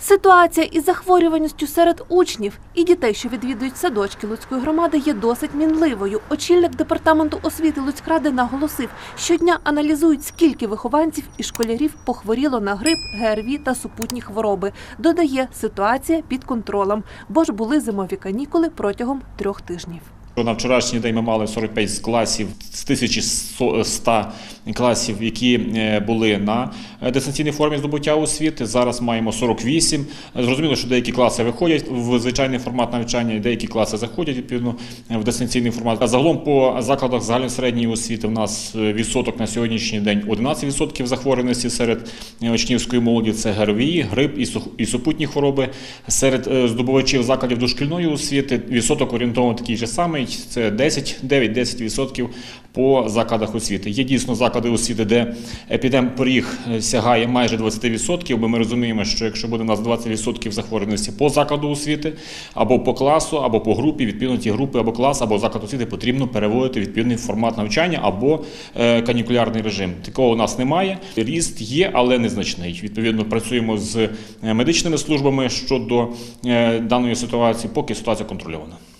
Ситуація із захворюваністю серед учнів і дітей, що відвідують садочки Луцької громади, є досить мінливою. Очільник департаменту освіти Луцькради наголосив, щодня аналізують, скільки вихованців і школярів похворіло на грип, ГРВІ та супутні хвороби. Додає, ситуація під контролем, бо ж були зимові канікули протягом трьох тижнів. На вчорашній день ми мали 45 класів з 1100 класів, які е, були на е, дистанційній формі здобуття освіти. Зараз маємо 48. Зрозуміло, що деякі класи виходять в звичайний формат навчання, деякі класи заходять відповідно в дистанційний формат. А загалом по закладах загальної середньої освіти в нас е, відсоток на сьогоднішній день 11% захворюваності серед е, учнівської молоді. Це ГРВІ, грип і супутні хвороби. Серед е, здобувачів закладів дошкільної освіти відсоток орієнтовно такий же самий. Це 10, 9-10% по закладах освіти. Є дійсно заклади освіти, де епідемпоріг е, сягає майже 20%, бо ми розуміємо, що якщо буде у нас 20% захворюваності по закладу освіти, або по класу, або по групі, відповідно ті групи або клас, або заклад освіти потрібно переводити відповідний формат навчання або е, канікулярний режим. Такого у нас немає. Ріст є, але незначний. Відповідно, працюємо з е, медичними службами щодо даної ситуації, поки ситуація контрольована.